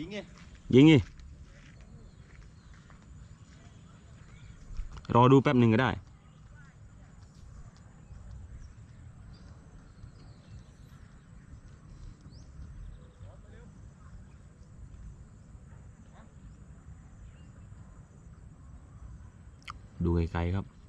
ยิงไงยิงดิรอดูแป๊บหนึ่งก็ได้ดูไกลๆครับ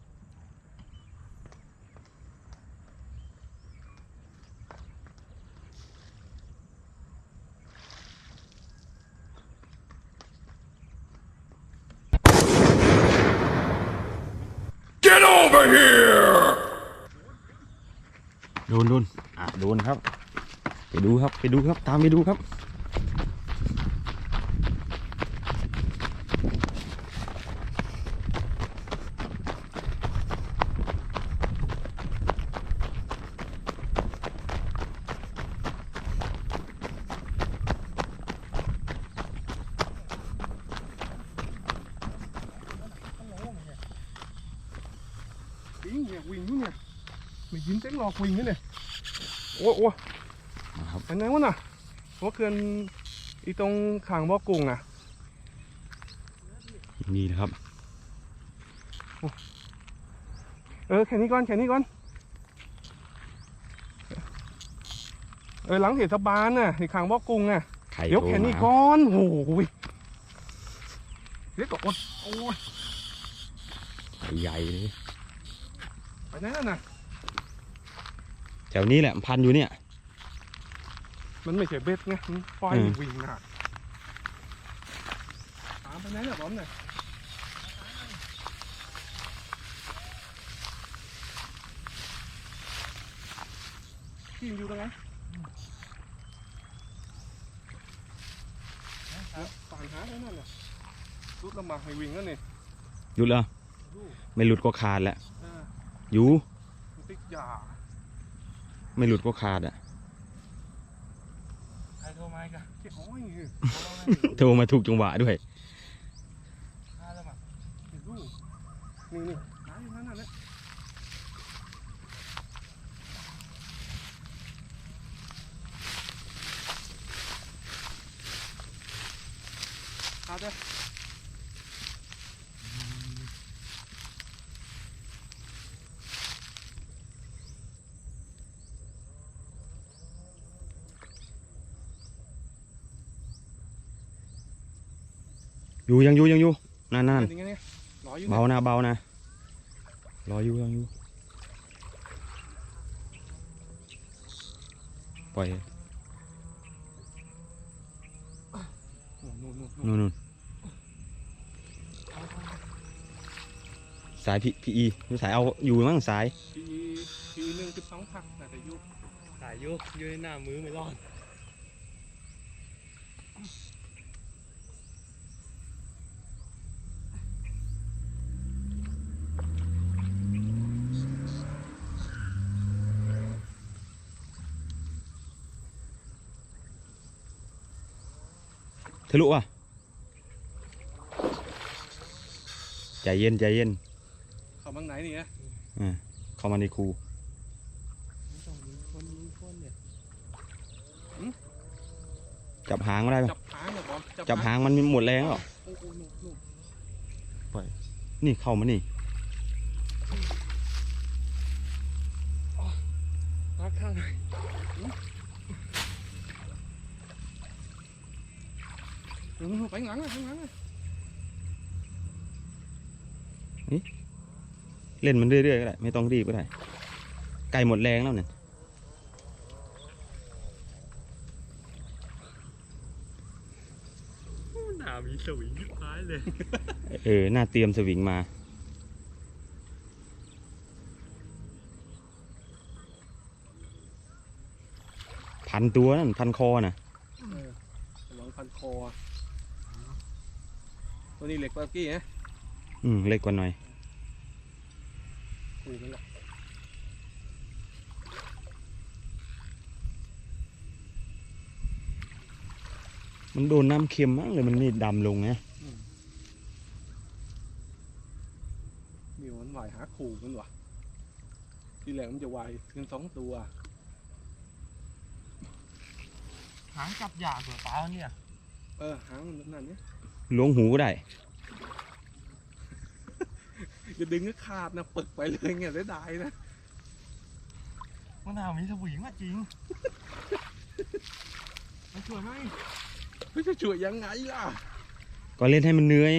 over here! โดนโดนอะโดนครับ ไปดูครับ ไปดูครับ ตามไปดูครับ วิ่งเนี่ยวิ่งอยู่เนี่ยไม่ยินเสียงหลอกวิ่งนี่เนี่ยโอ้โอ้นะครับอันไหนวะน่ะว่าเกินอีตรงขางบ่อกุ้งน่ะนี่นะครับเออแค่นี้ก่อนแค่นี้ก่อนเออหลังเทศบาลน่ะไอ้ขางบ่อกุ้งน่ะไข่เดี๋ยวโตแค่นี้มาก่อนโอ้โหเดี๋ยวก่อนโอ้ยใหญ่เลย ไปไหนแล้วน่ะแถวนี้แหละพันอยู่เนี่ย มันไม่ใช่เบ็ดไงมันปล่อยอืม วิ่งน่ะตามไปไหนน่ะบอมน่ะพี่อยู่ตรงไหนป่านหาไว้นั่นน่ะรุดลำบากให้วิ่งแล้วนี่หยุดแล้วไม่หลุดก็ขาดแหละเอออยู่มันติดยาไม่หลุดก็ขาดอะใครโทรมาอีกันเจ้าอ้อยเฮ้ยโทรมาถูกจังหวะด้วยฆ่าแล้วมั้งเดี๋ยวดูนี่นี่หาอยู่นั่นน่ะเลยหาเด้อ อยู่ยังอยู่ยังอยู่นั่นนั่นยังไงเนี่ยรออยู่เบานะเบานะรออยู่ยังอยู่ปล่อยนู่นนู่นนู่นนู่นนู่นสายพี่พี่อีสายเอาอยู่มั้งสายปีปีหนึ่งสิบสองพักน่าจะอยู่สายยุยืนในหน้ามือไม่รอด ทะลุอะใจเย็นใจเย็นเข้าบางไหนนี่นะเข้ามาในคูต้องมีคนมีคนเนี่ยจับหางมาได้ปะจับหางเนี่ยบอมจับหางมันมีหมดแรงหรอโอ้โหนู่นนู่นนี่เข้ามานี่รักข้างหน่อย นู่นนู่น ไปข้างหลังเลยข้างหลังเลยเล่นมันเรื่อยๆก็ได้ ไม่ต้องรีบก็ได้ใกล้หมดแรงแล้วเนี่ยหนามีสวิงที่ท้ายเลย เออ หน้าเตรียมสวิงมาพันตัวนั่นพันคอน่ะระวังพันคอ ตัวนี้เหล็กกว่ากี้ฮะอืมเล็กกว่าหน่อยคุยกันละมันโดนน้ำเค็มมั้งเลยมันไม่ดำลงไงมีมันไหวหาขู่กันวะทีแรกมันจะไหวเพียงสองตัวหางจับยากกว่าปลาเนี่ย เอเออหางมันนั่นเนี่ย ล้วงหูก็ได้ จะดึงก็ขาดนะปึกไปเลยเงี้ยได้ได้นะมะนาวมีสวิงมาจริงมาช่วยไหมไม่จะช่วยยังไงล่ะ ก็เล่นให้มันเหนื่อย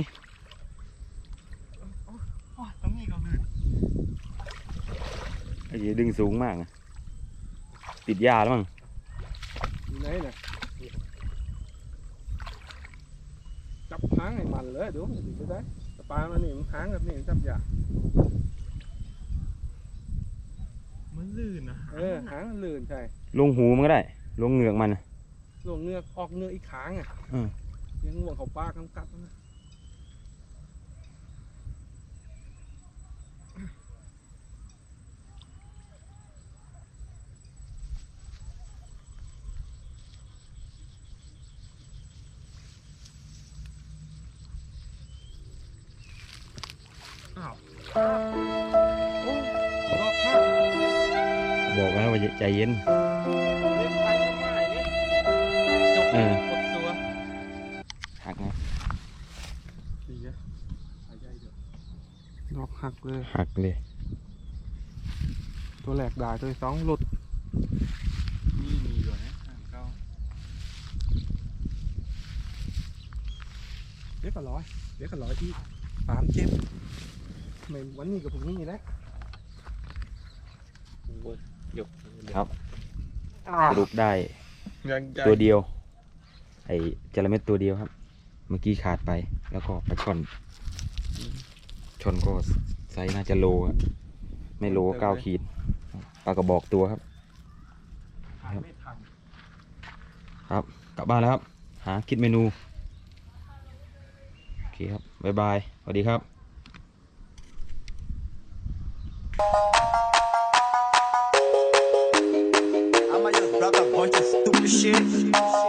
โอ้ยต้องมีก็คือไอ้เหี้ยดึงสูงมากอะติดยาแล้วมั้งอยู่ไหนเนี่ย จับหางให้มันเลยเดูมันจะได้สปามันนี่มันหางแบบนี้มันจับยากมันลื่นนะเออหางมันลื่นใช่ลงหูมันก็ได้ ลงเหงือกมันอะลวงเงือกออกเงือกอีกขางอะอืมยังห่วงเขาปากกำกัดนะ ใจเย็นเล่นไปง่ายๆเนี่ยจบเออกดตัวหักนะดีนะหายใจเดี๋ยวรอบหักเลย หักเลย ตัวแหลกได้ตัวที่สองหลุดนี่มีด้วยนะทางเข้าเดี๋ยวก็ร้อยเดี๋ยวก็ร้อยอีกสามเจ็บไม่วันนี้กับผมนี่แหละโอ้ยยก ครับสรุปได้ยังใจตัวเดียว ไอ้จระเม็ดตัวเดียวครับ เมื่อกี้ขาดไปแล้วก็ไปชนชนก็ไซส์น่าจะโลอะไม่โลก็เก้าขีดปลากระบอกตัวครับถ่ายไม่ทันครับกลับบ้านแล้วครับ หาคิดเมนู โอเคครับ บ๊ายบาย สวัสดีครับ shit.